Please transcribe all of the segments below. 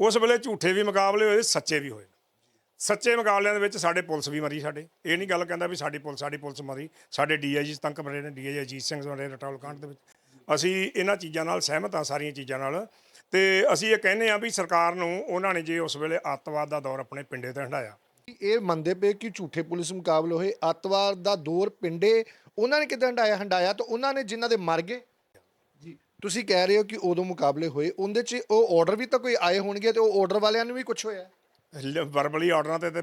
ਉਸ ਵੇਲੇ ਝੂਠੇ ਵੀ ਮੁਕਾਬਲੇ ਹੋਏ, ਸੱਚੇ ਵੀ ਹੋਏ। ਸੱਚੇ ਮੁਕਾਬਲਿਆਂ ਦੇ ਵਿੱਚ ਸਾਡੇ ਪੁਲਿਸ ਵੀ ਮਰੀ ਸਾਡੇ। ਇਹ ਨਹੀਂ ਗੱਲ ਕਹਿੰਦਾ ਵੀ ਸਾਡੀ ਪੁਲਿਸ ਸਾਡੀ ਪੁਲਿਸ ਮਰੀ। ਸਾਡੇ ਡੀਆਈਜੀ ਤੰਕ ਮਰੇ ਨੇ, ਡੀਆਈਜੀ ਅਜੀਤ ਸਿੰਘ ਮਰੇ ਰਟੌਲ ਕਾਂਡ ਦੇ ਵਿੱਚ। ਅਸੀਂ ਇਹਨਾਂ ਚੀਜ਼ਾਂ ਨਾਲ ਸਹਿਮਤ ਹਾਂ, ਸਾਰੀਆਂ ਚੀਜ਼ਾਂ ਨਾਲ। ਤੇ ਅਸੀਂ ਇਹ ਕਹਿੰਦੇ ਆ ਵੀ ਸਰਕਾਰ ਨੂੰ ਉਹਨਾਂ ਨੇ ਜੇ ਉਸ ਵੇਲੇ ਅੱਤਵਾਦ ਦਾ ਦੌਰ ਆਪਣੇ ਪਿੰਡੇ ਤੇ ਹੰਡਾਇਆ ਇਹ ਮੰਨਦੇ ਪਏ ਕਿ ਝੂਠੇ ਪੁਲਿਸ ਮੁਕਾਬਲੇ ਹੋਏ, ਅੱਤਵਾਦ ਦਾ ਦੌਰ ਪਿੰਡੇ, ਉਹਨਾਂ ਨੇ ਕਿਦਾਂ ਹੰਡਾਇਆ ਹੰਡਾਇਆ ਤਾਂ ਉਹਨਾਂ ਨੇ ਜਿਨ੍ਹਾਂ ਦੇ ਮਰ ਗਏ। ਤੁਸੀਂ ਕਹਿ ਰਹੇ ਹੋ ਕਿ ਉਦੋਂ ਮੁਕਾਬਲੇ ਹੋਏ ਉਹਦੇ 'ਚ ਉਹ ਆਰਡਰ ਵੀ ਤਾਂ ਕੋਈ ਆਏ ਹੋਣਗੇ ਤੇ ਉਹ ਆਰਡਰ ਵਾਲਿਆਂ ਨੂੰ ਵੀ ਕੁਝ ਹੋਇਆ? ਵਰਬਲੀ ਆਰਡਰਾਂ ਤੇ ਤੇ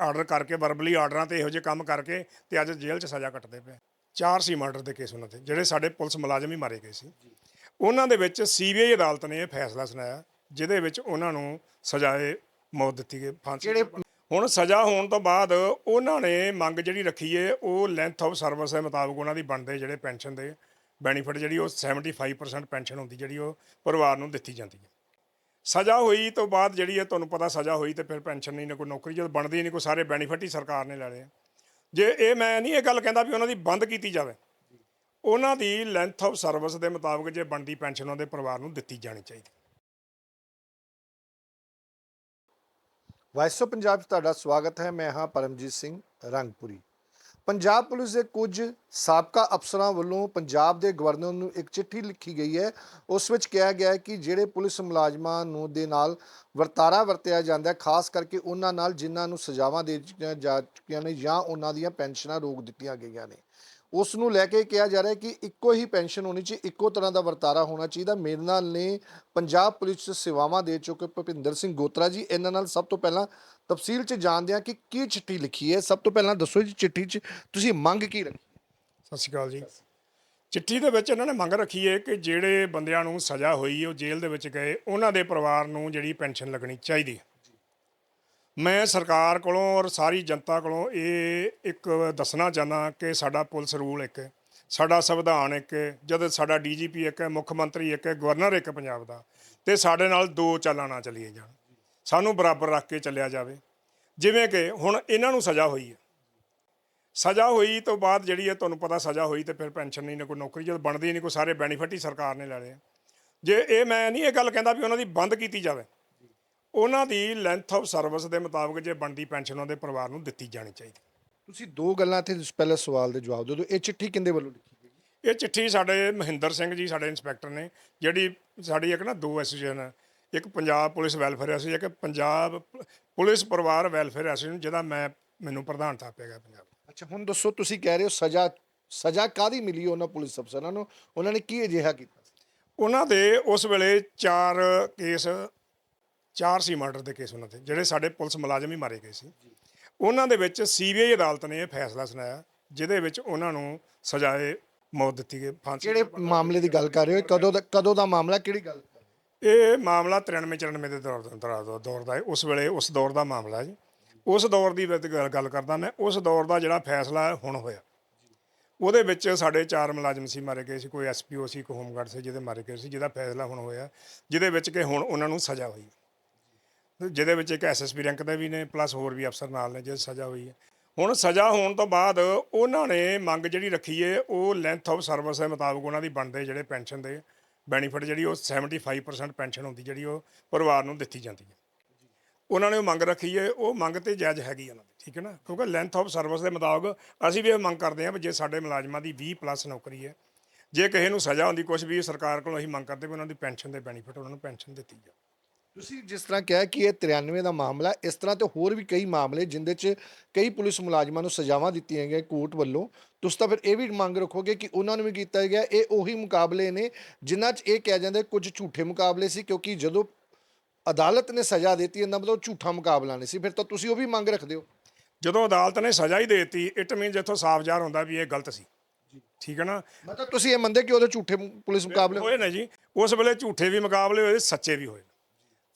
ਆਰਡਰ ਕਰਕੇ ਵਰਬਲੀ ਆਰਡਰਾਂ ਤੇ ਇਹੋ ਜਿਹੇ ਕੰਮ ਕਰਕੇ ਤੇ ਅੱਜ ਜੇਲ੍ਹ 'ਚ ਸਜ਼ਾ ਕੱਟਦੇ ਪਏ ਚਾਰ ਸੀ ਮਰਡਰ ਦੇ ਕੇਸ ਉਹਨਾਂ ਤੇ ਜਿਹੜੇ ਸਾਡੇ ਪੁਲਿਸ ਮੁਲਾਜ਼ਮ ਹੀ ਮਾਰੇ ਗਏ ਸੀ। ਉਹਨਾਂ ਦੇ ਵਿੱਚ ਸੀਬੀਆਈ ਅਦਾਲਤ ਨੇ ਇਹ ਫੈਸਲਾ ਸੁਣਾਇਆ ਜਿਹਦੇ ਵਿੱਚ ਉਹਨਾਂ ਨੂੰ ਸਜ਼ਾਏ ਮੌਤ ਦਿੱਤੀ ਗਈ ਫਾਂਸੀ ਹੁਣ ਸਜ਼ਾ ਹੋਣ ਤੋਂ ਬਾਅਦ ਉਹਨਾਂ ਨੇ ਮੰਗ ਜਿਹੜੀ ਰੱਖੀ ਏ ਉਹ ਲੈਂਥ ਆਫ ਸਰਵਿਸ ਦੇ ਮੁਤਾਬਕ ਉਹਨਾਂ ਦੀ ਬਣਦੇ ਜਿਹੜੇ ਪੈਨਸ਼ਨ ਦੇ ਬੈਨੀਫਿਟ ਜਿਹੜੀ ਉਹ 75% ਪੈਨਸ਼ਨ ਹੁੰਦੀ ਜਿਹੜੀ ਉਹ ਪਰਿਵਾਰ ਨੂੰ ਦਿੱਤੀ ਜਾਂਦੀ ਹੈ। ਸਜ਼ਾ ਹੋਈ ਤੋਂ ਬਾਅਦ ਜਿਹੜੀ ਹੈ ਤੁਹਾਨੂੰ ਪਤਾ ਸਜ਼ਾ ਹੋਈ ਤੇ ਫਿਰ ਪੈਨਸ਼ਨ ਨਹੀਂ, ਨਾ ਕੋਈ ਨੌਕਰੀ, ਜਦ ਬਣਦੀ ਨਹੀਂ, ਕੋਈ ਸਾਰੇ ਬੈਨੀਫਿਟ ਹੀ ਸਰਕਾਰ ਨੇ ਲੈ ਲਏ ਆ। ਜੇ ਇਹ ਮੈਂ ਨਹੀਂ ਇਹ ਗੱਲ ਕਹਿੰਦਾ ਵੀ ਉਹਨਾਂ ਦੀ ਬੰਦ ਕੀਤੀ ਜਾਵੇ, ਉਹਨਾਂ ਦੀ ਲੈਂਥ ਆਫ ਸਰਵਿਸ ਦੇ ਮੁਤਾਬਕ ਜੇ ਬਣਦੀ ਪੈਨਸ਼ਨ ਉਹਨਾਂ ਦੇ ਪਰਿਵਾਰ ਨੂੰ ਦਿੱਤੀ ਜਾਣੀ ਚਾਹੀਦੀ। ਵਾਇਸ ਆਫ ਪੰਜਾਬ 'ਚ ਤੁਹਾਡਾ ਸਵਾਗਤ ਹੈ, ਮੈਂ ਹਾਂ ਪਰਮਜੀਤ ਸਿੰਘ ਰੰਗਪੁਰੀ। ਪੰਜਾਬ ਪੁਲਿਸ ਦੇ ਕੁਝ ਸਾਬਕਾ ਅਫਸਰਾਂ ਵੱਲੋਂ ਪੰਜਾਬ ਦੇ ਗਵਰਨਰ ਨੂੰ ਇੱਕ ਚਿੱਠੀ ਲਿਖੀ ਗਈ ਹੈ। ਉਸ ਵਿੱਚ ਕਿਹਾ ਗਿਆ ਹੈ ਕਿ ਜਿਹੜੇ ਪੁਲਿਸ ਮੁਲਾਜ਼ਮਾਂ ਨੂੰ ਦੇ ਨਾਲ ਵਰਤਾਰਾ ਵਰਤਿਆ ਜਾਂਦਾ ਹੈ, ਖਾਸ ਕਰਕੇ ਉਹਨਾਂ ਨਾਲ ਜਿਨ੍ਹਾਂ ਨੂੰ ਸਜ਼ਾਵਾਂ ਦੇ ਦਿੱਤੀਆਂ ਜਾ ਚੁੱਕੀਆਂ ਨੇ ਜਾਂ ਉਹਨਾਂ ਦੀਆਂ ਪੈਨਸ਼ਨਾਂ ਰੋਕ ਦਿੱਤੀਆਂ ਗਈਆਂ ਨੇ। ਉਸ ਨੂੰ ਲੈ ਕੇ ਕਿਹਾ ਜਾ ਰਿਹਾ ਕਿ ਇੱਕੋ ਹੀ ਪੈਨਸ਼ਨ ਹੋਣੀ ਚਾਹੀਦੀ, ਇੱਕੋ ਤਰ੍ਹਾਂ ਦਾ ਵਰਤਾਰਾ ਹੋਣਾ ਚਾਹੀਦਾ। ਮੇਰੇ ਨਾਲ ਨੇ ਪੰਜਾਬ ਪੁਲਿਸ 'ਚ ਸੇਵਾਵਾਂ ਦੇ ਚੁੱਕੇ ਭੁਪਿੰਦਰ ਸਿੰਘ ਗੋਤਰਾ ਜੀ, ਇਹਨਾਂ ਨਾਲ ਸਭ ਤੋਂ ਪਹਿਲਾਂ ਤਫਸੀਲ 'ਚ ਜਾਣਦੇ ਹਾਂ ਕਿ ਕੀ ਚਿੱਠੀ ਲਿਖੀ ਹੈ। ਸਭ ਤੋਂ ਪਹਿਲਾਂ ਦੱਸੋ ਜੀ ਚਿੱਠੀ 'ਚ ਤੁਸੀਂ ਮੰਗ ਕੀ ਰੱਖੀ? ਸਤਿ ਸ਼੍ਰੀ ਅਕਾਲ ਜੀ। ਚਿੱਠੀ ਦੇ ਵਿੱਚ ਇਹਨਾਂ ਨੇ ਮੰਗ ਰੱਖੀ ਹੈ ਕਿ ਜਿਹੜੇ ਬੰਦਿਆਂ ਨੂੰ ਸਜ਼ਾ ਹੋਈ ਉਹ ਜੇਲ੍ਹ ਦੇ ਵਿੱਚ ਗਏ, ਉਹਨਾਂ ਦੇ ਪਰਿਵਾਰ ਨੂੰ ਜਿਹੜੀ ਪੈਨਸ਼ਨ ਲੱਗਣੀ ਚਾਹੀਦੀ ਹੈ। ਮੈਂ ਸਰਕਾਰ ਕੋਲੋਂ ਔਰ ਸਾਰੀ ਜਨਤਾ ਕੋਲੋਂ ਇਹ ਇੱਕ ਦੱਸਣਾ ਚਾਹੁੰਦਾ ਕਿ ਸਾਡਾ ਪੁਲਿਸ ਰੂਲ ਇੱਕ ਹੈ ਸਾਡਾ ਸੰਵਿਧਾਨ ਇੱਕ ਹੈ ਜਦ ਸਾਡਾ ਡੀਜੀਪੀ ਇੱਕ ਹੈ ਮੁੱਖ ਮੰਤਰੀ ਇੱਕ ਹੈ ਗਵਰਨਰ ਇੱਕ ਪੰਜਾਬ ਦਾ, ਤੇ ਸਾਡੇ ਨਾਲ ਦੋ ਚਾਲਾਂ ਨਾ ਜਾਣ। ਸਾਨੂੰ ਬਰਾਬਰ ਰੱਖ ਕੇ ਚੱਲਿਆ ਜਾਵੇ। ਜਿਵੇਂ ਕਿ ਹੁਣ ਇਹਨਾਂ ਨੂੰ ਸਜ਼ਾ ਹੋਈ ਹੈ। ਸਜ਼ਾ ਹੋਈ ਤੋਂ ਬਾਅਦ ਜਿਹੜੀ ਹੈ ਤੁਹਾਨੂੰ ਪਤਾ ਸਜ਼ਾ ਹੋਈ ਤੇ ਫਿਰ ਪੈਨਸ਼ਨ ਨਹੀਂ, ਨਾ ਕੋਈ ਨੌਕਰੀ, ਜਦ ਬਣਦੀ ਨਹੀਂ, ਕੋਈ ਸਾਰੇ ਬੈਨੀਫਿਟ ਹੀ ਸਰਕਾਰ ਨੇ ਲੈ ਲਏ ਜੇ ਇਹ ਮੈਂ ਨਹੀਂ ਇਹ ਗੱਲ ਕਹਿੰਦਾ ਵੀ ਉਹਨਾਂ ਦੀ ਬੰਦ ਕੀਤੀ ਜਾਵੇ। ਉਹਨਾਂ ਦੀ ਲੈਂਥ ਆਫ ਸਰਵਿਸ ਦੇ ਮੁਤਾਬਕ ਜੇ ਬਣਦੀ ਪੈਨਸ਼ਨ ਉਹਨਾਂ ਦੇ ਪਰਿਵਾਰ ਨੂੰ ਦਿੱਤੀ ਜਾਣੀ ਚਾਹੀਦੀ। ਤੁਸੀਂ ਦੋ ਗੱਲਾਂ ਤੇ ਪਹਿਲੇ ਸਵਾਲ ਦੇ ਜਵਾਬ ਦੇ ਦਿਓ। ਇਹ ਚਿੱਠੀ ਕਿੰਦੇ ਵੱਲੋਂ ਲਿਖੀ ਗਈ? ਇਹ ਚਿੱਠੀ ਸਾਡੇ ਮਹਿੰਦਰ ਸਿੰਘ ਜੀ ਸਾਡੇ ਇੰਸਪੈਕਟਰ ਨੇ ਜਿਹੜੀ ਸਾਡੀ ਇੱਕ ਨਾ ਦੋ ਐਸੋਸੀਏਸ਼ਨ ਹੈ ਇੱਕ ਪੰਜਾਬ ਪੁਲਿਸ ਵੈਲਫੇਅਰ ਐਸੋਸੀਏਸ਼ਨ ਇੱਕ ਪੰਜਾਬ ਪ- ਪੁਲਿਸ ਪਰਿਵਾਰ ਵੈਲਫੇਅਰ ਐਸੋਸੀਏਸ਼ਨ ਜਿਹਦਾ ਮੈਂ ਮੈਨੂੰ ਪ੍ਰਧਾਨ ਥਾਪਿਆ ਗਿਆ ਪੰਜਾਬ ਅੱਛਾ ਹੁਣ ਦੱਸੋ ਤੁਸੀਂ ਕਹਿ ਰਹੇ ਹੋ ਸਜ਼ਾ ਸਜ਼ਾ ਕਾਦੀ ਮਿਲੀ ਉਹਨਾਂ ਪੁਲਿਸ ਅਫਸਰਾਂ ਨੂੰ? ਉਹਨਾਂ ਨੇ ਕੀ ਅਜਿਹਾ ਕੀਤਾ? ਉਹਨਾਂ ਦੇ ਉਸ ਵੇਲੇ ਚਾਰ ਕੇਸ ਚਾਰ ਸੀ ਮਰਡਰ ਦੇ ਕੇਸ ਉਹਨਾਂ ਤੇ ਜਿਹੜੇ ਸਾਡੇ ਪੁਲਿਸ ਮੁਲਾਜ਼ਮ ਹੀ ਮਾਰੇ ਗਏ ਸੀ। ਉਹਨਾਂ ਦੇ ਵਿੱਚ ਸੀਬੀਆਈ ਅਦਾਲਤ ਨੇ ਇਹ ਫੈਸਲਾ ਸੁਣਾਇਆ ਜਿਹਦੇ ਵਿੱਚ ਉਹਨਾਂ ਨੂੰ ਸਜ਼ਾਏ ਮੌਤ ਦਿੱਤੀ ਗਈ ਫਾਂਸੀ ਕਿਹੜੇ ਮਾਮਲੇ ਦੀ ਗੱਲ ਕਰ ਰਹੇ ਹੋ? ਕਦੋਂ ਦਾ ਕਦੋਂ ਦਾ ਮਾਮਲਾ ਕਿਹੜੀ ਗੱਲ? ਇਹ ਮਾਮਲਾ 93 94 ਦੇ ਦੌਰ ਦੌਰ ਦਾ ਦੌਰ ਦਾ ਹੈ। ਉਸ ਵੇਲੇ ਉਸ ਦੌਰ ਦਾ ਮਾਮਲਾ ਹੈ ਜੀ। ਉਸ ਦੌਰ ਦੀ ਵਿੱਚ ਗੱਲ ਗੱਲ ਕਰਦਾ ਮੈਂ ਉਸ ਦੌਰ ਦਾ ਜਿਹੜਾ ਫੈਸਲਾ ਹੁਣ ਹੋਇਆ। ਉਹਦੇ ਵਿੱਚ ਸਾਡੇ ਚਾਰ ਮੁਲਾਜ਼ਮ ਸੀ ਮਾਰੇ ਗਏ ਸੀ। ਕੋਈ ਐਸਪੀਓ ਸੀ ਕੋਈ ਹੋਮਗਾਰਡ ਸੀ ਜਿਹਦੇ ਮਾਰੇ ਗਏ ਸੀ ਜਿਹਦਾ ਫੈਸਲਾ ਹੁਣ ਹੋਇਆ ਜਿਹਦੇ ਵਿੱਚ ਕਿ ਹੁਣ ਉਹਨਾਂ ਨੂੰ ਸਜ਼ਾ ਹੋਈ। ਜਿਹਦੇ ਵਿੱਚ ਇੱਕ ਐਸਐਸਪੀ ਰੈਂਕ ਦੇ ਵੀ ਨੇ ਪਲੱਸ ਹੋਰ ਵੀ ਅਫਸਰ ਨਾਲ ਨੇ, ਜਿਹਦੇ ਸਜ਼ਾ ਹੋਈ ਹੈ। ਹੁਣ ਸਜ਼ਾ ਹੋਣ ਤੋਂ ਬਾਅਦ ਉਹਨਾਂ ਨੇ ਮੰਗ ਜਿਹੜੀ ਰੱਖੀ ਹੈ, ਉਹ ਲੈਂਥ ਆਫ ਸਰਵਿਸ ਦੇ ਮੁਤਾਬਕ ਉਹਨਾਂ ਦੀ ਬਣਦੇ ਜਿਹੜੇ ਪੈਨਸ਼ਨ ਦੇ ਬੈਨੀਫਿਟ ਜਿਹੜੀ ਉਹ 75% ਪੈਨਸ਼ਨ ਹੁੰਦੀ, ਜਿਹੜੀ ਉਹ ਪਰਿਵਾਰ ਨੂੰ ਦਿੱਤੀ ਜਾਂਦੀ ਹੈ। ਉਹਨਾਂ ਨੇ ਉਹ ਮੰਗ ਰੱਖੀ ਹੈ, ਉਹ ਮੰਗ ਤੇ ਜਾਇਜ਼ ਹੈਗੀ ਉਹਨਾਂ ਦੀ, ਠੀਕ ਹੈ ਨਾ? ਕਿਉਂਕਿ ਲੈਂਥ ਆਫ ਸਰਵਿਸ ਦੇ ਮੁਤਾਬਕ ਅਸੀਂ ਵੀ ਇਹ ਮੰਗ ਕਰਦੇ ਹਾਂ ਵੀ ਜੇ ਸਾਡੇ ਮੁਲਾਜ਼ਮਾਂ ਦੀ 20 ਪਲੱਸ ਨੌਕਰੀ ਹੈ, ਜੇ ਕਿਸੇ ਨੂੰ ਸਜ਼ਾ ਹੁੰਦੀ ਕੁਝ ਵੀ ਸਰਕਾਰ ਕੋਲੋਂ ਅਸੀਂ ਮੰਗ ਕਰਦੇ ਵੀ ਉਹਨਾਂ ਦੀ ਪੈਨਸ਼ਨ ਦੇ ਬੈਨੀਫਿਟ ਉਹਨਾਂ ਨੂੰ ਪੈਨਸ਼ਨ ਦਿੱਤੀ ਜਾਵੇ। ਤੁਸੀਂ ਜਿਸ ਤਰ੍ਹਾਂ ਕਿਹਾ ਕਿ ਇਹ 93 ਦਾ ਮਾਮਲਾ ਇਸ ਤਰ੍ਹਾਂ ਤੇ ਹੋਰ ਵੀ ਕਈ ਮਾਮਲੇ ਜਿੰਦੇ 'ਚ ਕਈ ਪੁਲਿਸ ਮੁਲਾਜ਼ਮਾਂ ਨੂੰ ਸਜ਼ਾਵਾਂ ਦਿੱਤੀਆਂ ਗਈਆਂ ਕੋਰਟ ਵੱਲੋਂ ਤੁਸੀਂ ਤਾਂ ਫਿਰ ਇਹ ਵੀ ਮੰਗ ਰੱਖੋਗੇ ਕਿ ਉਹਨਾਂ ਨੂੰ ਵੀ ਕੀਤਾ ਗਿਆ ਇਹ ਉਹੀ ਮੁਕਾਬਲੇ ਨੇ ਜਿਨ੍ਹਾਂ 'ਚ ਇਹ ਕਿਹਾ ਜਾਂਦਾ ਕੁਝ ਝੂਠੇ ਮੁਕਾਬਲੇ ਸੀ ਕਿਉਂਕਿ ਜਦੋਂ ਅਦਾਲਤ ਨੇ ਸਜ਼ਾ ਦਿੱਤੀ ਇਹਦਾ ਮਤਲਬ ਝੂਠਾ ਮੁਕਾਬਲਾ ਨਹੀਂ ਸੀ ਫਿਰ ਤਾਂ ਤੁਸੀਂ ਉਹ ਵੀ ਮੰਗ ਰੱਖਦੇ ਹੋ। ਜਦੋਂ ਅਦਾਲਤ ਨੇ ਸਜ਼ਾ ਹੀ ਦੇ ਦਿੱਤੀ ਇਟ ਮੀਨ ਜਿੱਥੋਂ ਸਾਫ਼ ਜ਼ਾਹਰ ਹੁੰਦਾ ਵੀ ਇਹ ਗਲਤ ਸੀ। ਠੀਕ ਹੈ ਨਾ? ਮਤਲਬ ਤੁਸੀਂ ਇਹ ਮੰਨਦੇ ਕਿ ਉਹਦੇ ਝੂਠੇ ਪੁਲਿਸ ਮੁਕਾਬਲੇ ਹੋਏ ਨੇ ਜੀ ਉਸ ਵੇਲੇ ਝੂਠੇ ਵੀ ਮੁਕਾਬਲੇ ਹੋਏ ਸੱਚੇ ਵੀ ਹੋਏ।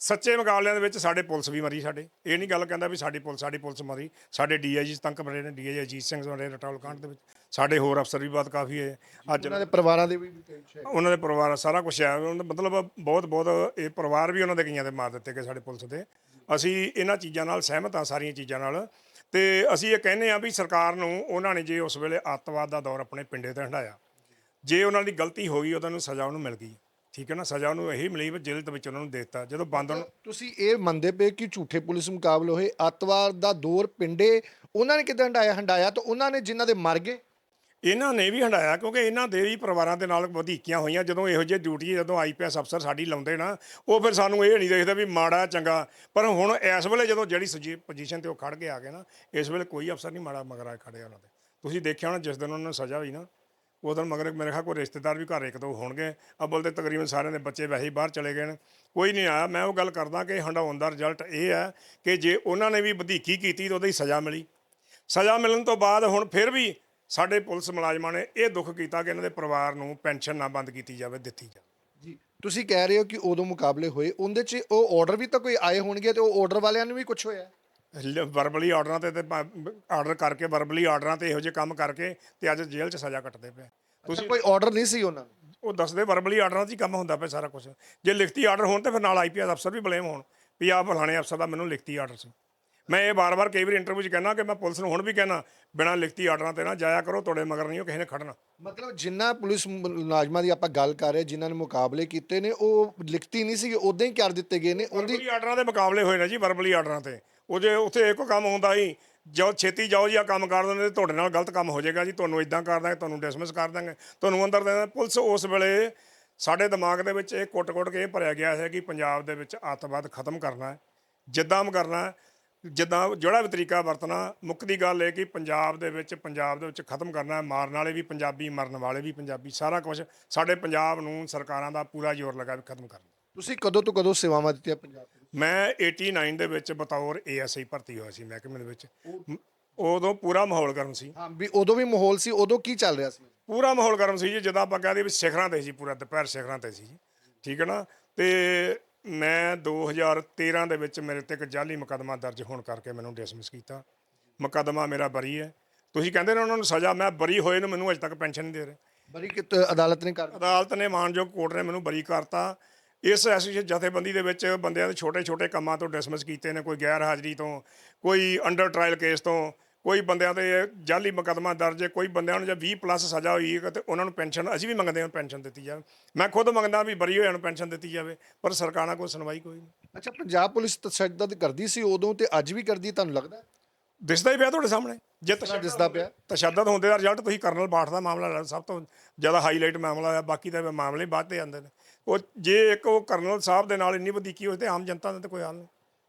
ਸੱਚੇ ਮੁਕਾਬਲਿਆਂ ਦੇ ਵਿੱਚ ਸਾਡੇ ਪੁਲਿਸ ਵੀ ਮਰੀ ਸਾਡੇ। ਇਹ ਨਹੀਂ ਗੱਲ ਕਹਿੰਦਾ ਵੀ ਸਾਡੀ ਪੁਲਿਸ ਸਾਡੀ ਪੁਲਿਸ ਮਰੀ। ਸਾਡੇ ਡੀਆਈਜੀ ਤੰਕ ਮਰੇ ਨੇ ਡੀਆਈਜੀ ਅਜੀਤ ਸਿੰਘ ਮਰੇ ਰਟੌਲ ਕਾਂਡ ਦੇ ਵਿੱਚ। ਸਾਡੇ ਹੋਰ ਅਫਸਰ ਵੀ ਬਹੁਤ ਕਾਫੀ ਹੈ। ਅੱਜ ਉਹਨਾਂ ਦੇ ਪਰਿਵਾਰਾਂ ਦੇ ਵੀ। ਉਹਨਾਂ ਦੇ ਪਰਿਵਾਰ ਸਾਰਾ ਕੁਝ ਹੈ ਉਹਨਾਂ ਦਾ ਮਤਲਬ ਬਹੁਤ ਬਹੁਤ ਇਹ ਪਰਿਵਾਰ ਵੀ ਉਹਨਾਂ ਦੇ ਕਈਆਂ ਦੇ ਮਾਰ ਦਿੱਤੇ ਗਏ ਸਾਡੇ ਪੁਲਿਸ ਦੇ। ਅਸੀਂ ਇਹਨਾਂ ਚੀਜ਼ਾਂ ਨਾਲ ਸਹਿਮਤ ਹਾਂ ਸਾਰੀਆਂ ਚੀਜ਼ਾਂ ਨਾਲ। ਤੇ ਅਸੀਂ ਇਹ ਕਹਿੰਦੇ ਆ ਵੀ ਸਰਕਾਰ ਨੂੰ ਉਹਨਾਂ ਨੇ ਜੇ ਉਸ ਵੇਲੇ ਅੱਤਵਾਦ ਦਾ ਦੌਰ ਆਪਣੇ ਪਿੰਡੇ ਤੇ ਹੰਡਾਇਆ ਜੇ ਉਹਨਾਂ ਦੀ ਗਲਤੀ ਹੋ ਗਈ ਉਹਨਾਂ ਨੂੰ ਸਜ਼ਾ ਉਹਨੂੰ ਮਿਲ ਗਈ। ਠੀਕ ਹੈ ਨਾ ਸਜ਼ਾ ਉਹਨੂੰ ਇਹੀ ਮਿਲੀ ਵੀ ਜੇਲ੍ਹ ਦੇ ਵਿੱਚ ਉਹਨਾਂ ਨੂੰ ਦੇ ਦਿੱਤਾ। ਜਦੋਂ ਬੰਦ ਨੂੰ ਤੁਸੀਂ ਇਹ ਮੰਨਦੇ ਪਏ ਕਿ ਝੂਠੇ ਪੁਲਿਸ ਮੁਕਾਬਲੇ ਹੋਏ ਅੱਤਵਾਦ ਦਾ ਦੌਰ ਪਿੰਡੇ ਉਹਨਾਂ ਨੇ ਕਿਦਾਂ ਹੰਡਾਇਆ ਹੰਡਾਇਆ ਤਾਂ ਉਹਨਾਂ ਨੇ ਜਿਨ੍ਹਾਂ ਦੇ ਮਰ ਗਏ? ਇਹਨਾਂ ਨੇ ਵੀ ਹੰਡਾਇਆ ਕਿਉਂਕਿ ਇਹਨਾਂ ਦੇ ਵੀ ਪਰਿਵਾਰਾਂ ਦੇ ਨਾਲ ਵਧੀਕੀਆਂ ਹੋਈਆਂ। ਜਦੋਂ ਇਹੋ ਜਿਹੇ ਡਿਊਟੀ ਜਦੋਂ ਆਈਪੀਐਸ ਅਫਸਰ ਸਾਡੀ ਲਾਉਂਦੇ ਨਾ ਉਹ ਫਿਰ ਸਾਨੂੰ ਇਹ ਨਹੀਂ ਦੇਖਦੇ ਵੀ ਮਾੜਾ ਚੰਗਾ। ਪਰ ਹੁਣ ਇਸ ਵੇਲੇ ਜਦੋਂ ਜਿਹੜੀ ਪੋਜੀਸ਼ਨ ਤੇ ਉਹ ਖੜ ਕੇ ਆ ਗਏ ਨਾ ਇਸ ਵੇਲੇ ਕੋਈ ਅਫਸਰ ਨਹੀਂ ਮਾੜਾ ਮਗਰ ਖੜਿਆ ਉਹਨਾਂ ਦੇ ਤੁਸੀਂ ਦੇਖਿਆ ਹੋਣਾ ਜਿਸ ਦਿਨ ਉਹਨਾਂ ਨੂੰ ਸਜ਼ਾ ਹੋਈ ਨਾ ਉਹ ਦਿਨ ਮਗਰ ਮੇਰੇ ਖਿਆਲ ਕੋਈ ਰਿਸ਼ਤੇਦਾਰ ਵੀ ਘਰ ਇੱਕ ਦੋ ਹੋਣਗੇ। ਅਬਲ ਤੇ ਤਕਰੀਬਨ ਸਾਰਿਆਂ ਦੇ ਬੱਚੇ ਵੈਸੇ ਹੀ ਬਾਹਰ ਚਲੇ ਗਏ ਨੇ। ਕੋਈ ਨਹੀਂ ਆਇਆ। ਮੈਂ ਉਹ ਗੱਲ ਕਰਦਾ ਕਿ ਹੰਡਾਉਣ ਦਾ ਰਿਜ਼ਲਟ ਇਹ ਹੈ ਕਿ ਜੇ ਉਹਨਾਂ ਨੇ ਵੀ ਵਧੀਕੀ ਕੀਤੀ ਤਾਂ ਉਹਦੀ ਸਜ਼ਾ ਮਿਲੀ। ਸਜ਼ਾ ਮਿਲਣ ਤੋਂ ਬਾਅਦ ਹੁਣ ਫਿਰ ਵੀ ਸਾਡੇ ਪੁਲਿਸ ਮੁਲਾਜ਼ਮਾਂ ਨੇ ਇਹ ਦੁੱਖ ਕੀਤਾ ਕਿ ਇਹਨਾਂ ਦੇ ਪਰਿਵਾਰ ਨੂੰ ਪੈਨਸ਼ਨ ਨਾ ਬੰਦ ਕੀਤੀ ਜਾਵੇ, ਦਿੱਤੀ ਜਾਵੇ। ਜੀ, ਤੁਸੀਂ ਕਹਿ ਰਹੇ ਹੋ ਕਿ ਉਦੋਂ ਮੁਕਾਬਲੇ ਹੋਏ। ਉਹਦੇ 'ਚ ਉਹ ਆਰਡਰ ਵੀ ਤਾਂ ਕੋਈ ਆਏ ਹੋਣਗੇ ਤੇ ਉਹ ਆਰਡਰ ਵਾਲਿਆਂ ਨੂੰ ਵੀ ਕੁਝ ਹੋਇਆ? ਵਰਬਲੀ ਆਰਡਰਾਂ ਤੇ ਤੇ ਆਰਡਰ ਕਰਕੇ ਵਰਬਲੀ ਆਰਡਰਾਂ ਤੇ ਇਹੋ ਜਿਹੇ ਕੰਮ ਕਰਕੇ ਤੇ ਅੱਜ ਜੇਲ੍ਹ 'ਚ ਸਜ਼ਾ ਕੱਟਦੇ ਪਏ। ਤੁਸੀਂ ਕੋਈ ਆਰਡਰ ਨਹੀਂ ਸੀ ਉਹਨਾਂ ਨੂੰ? ਉਹ ਦੱਸਦੇ ਵਰਬਲੀ ਆਰਡਰਾਂ 'ਚ ਹੀ ਕੰਮ ਹੁੰਦਾ ਪਿਆ ਸਾਰਾ ਕੁਝ ਜੇ ਲਿਖਤੀ ਆਰਡਰ ਹੋਣ ਤੇ ਫਿਰ ਨਾਲ ਆਈਪੀਐਸ ਅਫਸਰ ਵੀ ਬਲੇਮ ਹੋਣ ਵੀ ਆਹ ਫਲਾਣੇ ਅਫਸਰ ਦਾ ਮੈਨੂੰ ਲਿਖਤੀ ਆਰਡਰ ਸੀ। ਮੈਂ ਇਹ ਬਾਰ-ਬਾਰ ਕਈ ਵਾਰ ਇੰਟਰਵਿਊ 'ਚ ਕਹਿਣਾ ਕਿ ਮੈਂ ਪੁਲਿਸ ਨੂੰ ਹੁਣ ਵੀ ਕਹਿਣਾ ਬਿਨਾਂ ਲਿਖਤੀ ਆਰਡਰਾਂ ਤੇ ਨਾ ਜਾਇਆ ਕਰੋ ਤੁਹਾਡੇ ਮਗਰ ਨਹੀਂ ਉਹ ਕਿਸੇ ਨੇ ਖੜਨਾ ਮਤਲਬ ਜਿੰਨਾ ਪੁਲਿਸ ਮੁਲਾਜ਼ਮਾਂ ਦੀ ਆਪਾਂ ਗੱਲ ਕਰ ਰਹੇ ਜਿਨ੍ਹਾਂ ਨੇ ਮੁਕਾਬਲੇ ਕੀਤੇ ਨੇ ਉਹ ਲਿਖਤੀ ਨਹੀਂ ਸੀ ਉਦਾਂ ਹੀ ਕਰ ਦਿੱਤੇ ਗਏ ਨੇ ਉਹਦੀ ਆਰਡਰਾਂ ਦੇ ਮੁਕਾਬਲੇ ਹੋਏ ਨੇ ਜੀ ਵਰਬਲੀ ਆਰਡਰਾਂ ਤੇ ਉਹ ਜੇ ਉੱਥੇ ਇੱਕੋ ਕੰਮ ਹੁੰਦਾ ਸੀ ਜੋ ਛੇਤੀ ਜਾਓ ਜੀ ਆ ਕੰਮ ਕਰ ਦਿੰਦੇ ਤੁਹਾਡੇ ਨਾਲ ਗਲਤ ਕੰਮ ਹੋ ਜਾਏਗਾ ਜੀ ਤੁਹਾਨੂੰ ਇਦਾਂ ਕਰ ਦਾਂਗੇ ਤੁਹਾਨੂੰ ਡਿਸਮਿਸ ਕਰ ਦਾਂਗੇ ਤੁਹਾਨੂੰ ਅੰਦਰ ਦੇ ਦਾਂਗੇ। ਪੁਲਿਸ ਉਸ ਵੇਲੇ ਸਾਡੇ ਦਿਮਾਗ ਦੇ ਵਿੱਚ ਇਹ ਕੁੱਟ-ਕੁੱਟ ਕੇ ਇਹ ਭਰਿਆ ਗਿਆ ਹੈ ਕਿ ਪੰਜਾਬ ਦੇ ਵਿੱਚ ਅੱਤਵਾਦ ਖਤਮ ਕਰਨਾ ਹੈ ਜਿੱਦਾਂ ਕਰਨਾ ਹੈ, ਜਿੱਦਾਂ ਜਿਹੜਾ ਵੀ ਤਰੀਕਾ ਵਰਤਣਾ ਮੁੱਖ ਦੀ ਗੱਲ ਇਹ ਕਿ ਪੰਜਾਬ ਦੇ ਵਿੱਚ ਪੰਜਾਬ ਦੇ ਵਿੱਚ ਖਤਮ ਕਰਨਾ ਹੈ ਮਾਰਨ ਵਾਲੇ ਵੀ ਪੰਜਾਬੀ ਮਰਨ ਵਾਲੇ ਵੀ ਪੰਜਾਬੀ ਸਾਰਾ ਕੁਝ ਸਾਡੇ ਪੰਜਾਬ ਨੂੰ ਸਰਕਾਰਾਂ ਦਾ ਪੂਰਾ ਜ਼ੋਰ ਲੱਗਾ ਵੀ ਖਤਮ ਕਰਨਾ। ਤੁਸੀਂ ਕਦੋਂ ਤੋਂ ਕਦੋਂ ਸੇਵਾਵਾਂ ਦਿੱਤੀਆਂ ਪੰਜਾਬ ਮੈਂ 89 ਦੇ ਵਿੱਚ ਬਤੌਰ ਏਐਸਆਈ ਭਰਤੀ ਹੋਇਆ ਸੀ ਮਹਿਕਮੇ ਦੇ ਵਿੱਚ। ਉਦੋਂ ਪੂਰਾ ਮਾਹੌਲ ਗਰਮ ਸੀ। ਹਾਂ ਵੀ ਉਦੋਂ ਵੀ ਮਾਹੌਲ ਸੀ ਉਦੋਂ ਕੀ ਚੱਲ ਰਿਹਾ ਸੀ? ਪੂਰਾ ਮਾਹੌਲ ਗਰਮ ਸੀ ਜੀ ਜਿੱਦਾਂ ਆਪਾਂ ਕਹਦੇ ਵੀ ਸਿਖਰਾਂ ਤੇ ਸੀ ਪੂਰਾ ਦੁਪਹਿਰ ਸਿਖਰਾਂ ਤੇ ਸੀ ਠੀਕ ਹੈ ਨਾ? ਤੇ ਮੈਂ 2013 ਦੇ ਵਿੱਚ ਮੇਰੇ ਤੇ ਇੱਕ ਜਾਲੀ ਮੁਕੱਦਮਾ ਦਰਜ ਹੋਣ ਕਰਕੇ ਮੈਨੂੰ ਡਿਸਮਿਸ ਕੀਤਾ। ਮੁਕੱਦਮਾ ਮੇਰਾ ਬਰੀ ਹੈ। ਤੁਸੀਂ ਕਹਿੰਦੇ ਨੇ ਉਹਨਾਂ ਨੂੰ ਸਜ਼ਾ ਮੈਂ ਬਰੀ ਹੋਏ ਨੂੰ ਮੈਨੂੰ ਅਜੇ ਤੱਕ ਪੈਨਸ਼ਨ ਨਹੀਂ ਦੇ ਰਹੇ। ਬੜੀ ਕਿਤ ਅਦਾਲਤ ਨੇ ਕਰ ਅਦਾਲਤ ਨੇ ਮਾਨਯੋਗ ਕੋਰਟ ਨੇ ਮੈਨੂੰ ਬਰੀ ਕਰਤਾ। ਇਸ ਐਸੋਸੀਏਸ਼ਨ ਜਥੇਬੰਦੀ ਦੇ ਵਿੱਚ ਬੰਦਿਆਂ ਦੇ ਛੋਟੇ-ਛੋਟੇ ਕੰਮਾਂ ਤੋਂ ਡਿਸਮਿਸ ਕੀਤੇ ਨੇ। ਕੋਈ ਗੈਰ ਹਾਜ਼ਰੀ ਤੋਂ ਕੋਈ ਅੰਡਰ ਟ੍ਰਾਇਲ ਕੇਸ ਤੋਂ ਕੋਈ ਬੰਦਿਆਂ ਤੇ ਜਾਲੀ ਮੁਕੱਦਮਾ ਦਰਜ ਹੈ ਕੋਈ ਬੰਦਿਆਂ ਨੂੰ ਜੇ 20 ਪਲੱਸ ਸਜ਼ਾ ਹੋਈ ਹੈ ਤੇ ਉਹਨਾਂ ਨੂੰ ਪੈਨਸ਼ਨ ਅਸੀਂ ਵੀ ਮੰਗਦੇ ਹਾਂ ਪੈਨਸ਼ਨ ਦਿੱਤੀ ਜਾਵੇ। ਮੈਂ ਖੁਦ ਮੰਗਦਾ ਵੀ ਬਰੀ ਹੋਇਆਂ ਨੂੰ ਪੈਨਸ਼ਨ ਦਿੱਤੀ ਜਾਵੇ ਪਰ ਸਰਕਾਰਾਂ ਕੋਈ ਸੁਣਵਾਈ ਕੋਈ ਨਹੀਂ। ਅੱਛਾ ਪੰਜਾਬ ਪੁਲਿਸ ਤਸ਼ੱਦਦ ਕਰਦੀ ਸੀ ਉਦੋਂ ਤੇ ਅੱਜ ਵੀ ਕਰਦੀ ਤੁਹਾਨੂੰ ਲੱਗਦਾ ਦਿਸਦਾ ਹੀ ਪਿਆ ਤੁਹਾਡੇ ਸਾਹਮਣੇ। ਜੇ ਤਸ਼ੱਦਦ ਦਿਸਦਾ ਪਿਆ? ਤਸ਼ੱਦਦ ਹੁੰਦੇ ਦਾ ਰਿਜ਼ਲਟ ਤੁਸੀਂ ਕਰਨਲ ਬਾਠ ਦਾ ਮਾਮਲਾ ਲੈ ਸਭ ਤੋਂ ਜ਼ਿਆਦਾ ਹਾਈਲਾਈਟ ਮਾਮਲਾ ਹੋਇਆ ਬਾਕੀ ਤਾਂ ਮਾਮਲੇ ਬਾਅਦ ਤੇ ਆਉਂਦੇ ਨੇ। ਉਹ ਜੇ ਇੱਕ ਉਹ ਕਰਨਲ ਸਾਹਿਬ ਦੇ ਨਾਲ ਇੰਨੀ ਵਧੀਕੀ ਹੋਈ ਤੇ ਆਮ ਜਨਤਾ ਦਾ ਤਾਂ ਕੋਈ ਹਾਲ ਨਹੀਂ।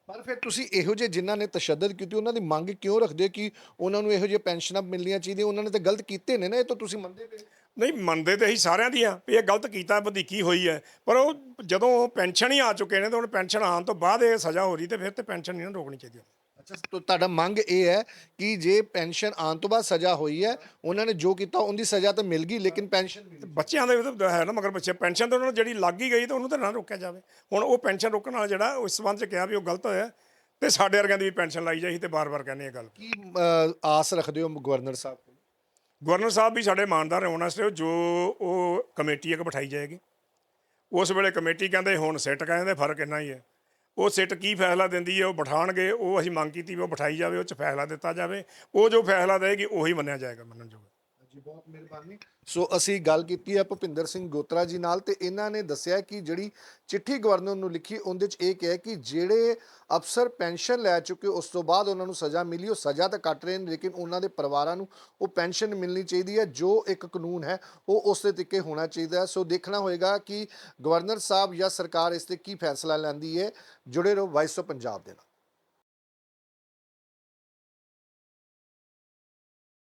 ਪਰ ਫਿਰ ਤੁਸੀਂ ਇਹੋ ਜਿਹੇ ਜਿਨ੍ਹਾਂ ਨੇ ਤਸ਼ੱਦਦ ਕੀਤੀ, ਉਹਨਾਂ ਦੀ ਮੰਗ ਕਿਉਂ ਰੱਖਦੇ ਕਿ ਉਹਨਾਂ ਨੂੰ ਇਹੋ ਜਿਹੇ ਪੈਨਸ਼ਨਾਂ ਮਿਲਣੀਆਂ ਚਾਹੀਦੀਆਂ? ਉਹਨਾਂ ਨੇ ਤਾਂ ਗਲਤ ਕੀਤੇ ਨੇ ਨਾ, ਇਹ ਤਾਂ ਤੁਸੀਂ ਮੰਨਦੇ ਪਏ ਨਹੀਂ, ਮੰਨਦੇ ਤੇ ਅਸੀਂ ਸਾਰਿਆਂ ਦੀਆਂ ਵੀ ਇਹ ਗਲਤ ਕੀਤਾ, ਵਧੀਕੀ ਹੋਈ ਹੈ। ਪਰ ਉਹ ਜਦੋਂ ਪੈਨਸ਼ਨ ਹੀ ਆ ਚੁੱਕੇ ਨੇ, ਤੇ ਹੁਣ ਪੈਨਸ਼ਨ ਆਉਣ ਤੋਂ ਬਾਅਦ ਇਹ ਸਜ਼ਾ ਹੋ ਰਹੀ ਤੇ ਫਿਰ ਤੇ ਪੈਨਸ਼ਨ ਨਹੀਂ ਨਾ ਰੋਕਣੀ ਚਾਹੀਦੀ। ਅੱਛਾ ਤੁਹਾਡਾ ਮੰਗ ਇਹ ਹੈ ਕਿ ਜੇ ਪੈਨਸ਼ਨ ਆਉਣ ਤੋਂ ਬਾਅਦ ਸਜ਼ਾ ਹੋਈ ਹੈ ਉਹਨਾਂ ਨੇ ਜੋ ਕੀਤਾ ਉਹਦੀ ਸਜ਼ਾ ਤਾਂ ਮਿਲ ਗਈ ਲੇਕਿਨ ਪੈਨਸ਼ਨ। ਬੱਚਿਆਂ ਦੇ ਵੀ ਤਾਂ ਹੈ ਨਾ ਮਗਰ ਬੱਚੇ ਪੈਨਸ਼ਨ ਤੇ ਉਹਨਾਂ ਨੂੰ ਜਿਹੜੀ ਲੱਗ ਹੀ ਗਈ ਤਾਂ ਉਹਨੂੰ ਤਾਂ ਨਾ ਰੋਕਿਆ ਜਾਵੇ। ਹੁਣ ਉਹ ਪੈਨਸ਼ਨ ਰੋਕਣ ਵਾਲਾ ਜਿਹੜਾ ਉਸ ਸੰਬੰਧ ਚ ਕਿਹਾ ਵੀ ਉਹ ਗਲਤ ਹੋਇਆ ਤੇ ਸਾਡੇ ਵਰਗਿਆਂ ਦੀ ਵੀ ਪੈਨਸ਼ਨ ਲਾਈ ਜਾਈ ਤੇ ਬਾਰ-ਬਾਰ ਕਹਿੰਦੇ ਇਹ ਗੱਲ। ਕੀ ਆਸ ਰੱਖਦੇ ਹੋ ਗਵਰਨਰ ਸਾਹਿਬ ਕੋਲ? ਗਵਰਨਰ ਸਾਹਿਬ ਵੀ ਸਾਡੇ ਇਮਾਨਦਾਰ ਹੋਣ ਵਾਸਤੇ ਜੋ ਉਹ ਕਮੇਟੀ ਇੱਕ ਬਿਠਾਈ ਜਾਏਗੀ। ਉਸ ਵੇਲੇ ਕਮੇਟੀ ਕਹਿੰਦੇ ਹੁਣ ਸਿੱਟ ਕਹਿੰਦੇ ਫ਼ਰਕ ਇੰਨਾ ਹੀ ਹੈ। ਉਹ ਸਿੱਟ ਕੀ ਫੈਸਲਾ ਦਿੰਦੀ ਹੈ, ਉਹ ਬਿਠਾਣਗੇ ਉਹ ਅਸੀਂ ਮੰਗ ਕੀਤੀ ਵੀ ਉਹ ਬਿਠਾਈ ਜਾਵੇ, ਉਹ ਚ ਫੈਸਲਾ ਦਿੱਤਾ ਜਾਵੇ। ਉਹ ਜੋ ਫੈਸਲਾ ਦੇਗੀ, ਉਹੀ ਮੰਨਿਆ ਜਾਏਗਾ ਮੰਨਣ ਮੰਨਣਯੋਗ। ਜੀ, ਬਹੁਤ ਮਿਹਰਬਾਨੀ। ਸੋ ਅਸੀਂ ਗੱਲ ਕੀਤੀ ਹੈ ਭੁਪਿੰਦਰ ਸਿੰਘ ਗੋਤਰਾ ਜੀ ਨਾਲ ਤੇ ਇਹਨਾਂ ਨੇ ਦੱਸਿਆ ਕਿ ਜਿਹੜੀ ਚਿੱਠੀ ਗਵਰਨਰ ਨੂੰ ਲਿਖੀ ਉਹਦੇ ਚ ਇਹ ਕਿਹਾ ਕਿ ਜਿਹੜੇ ਅਫਸਰ ਪੈਨਸ਼ਨ ਲੈ ਚੁੱਕੇ ਉਸ ਤੋਂ ਬਾਅਦ ਉਹਨਾਂ ਨੂੰ ਸਜ਼ਾ ਮਿਲੀ, ਉਹ ਸਜ਼ਾ ਤਾਂ ਕੱਟ ਰਹੇ ਨੇ ਲੇਕਿਨ ਉਹਨਾਂ ਦੇ ਪਰਿਵਾਰਾਂ ਨੂੰ ਉਹ ਪੈਨਸ਼ਨ ਮਿਲਣੀ ਚਾਹੀਦੀ ਹੈ, ਜੋ ਇੱਕ ਕਾਨੂੰਨ ਹੈ, ਉਹ ਉਸ ਦੇ ਤਰੀਕੇ ਹੋਣਾ ਚਾਹੀਦਾ ਹੈ। ਸੋ ਦੇਖਣਾ ਹੋਏਗਾ ਕਿ ਗਵਰਨਰ ਸਾਹਿਬ ਜਾਂ ਸਰਕਾਰ ਇਸ ਤੇ ਕੀ ਫੈਸਲਾ ਲੈਂਦੀ ਹੈ। ਜੁੜੇ ਰਹੋ ਵਾਇਸ ਆਫ ਪੰਜਾਬ ਦੇ ਨਾਲ।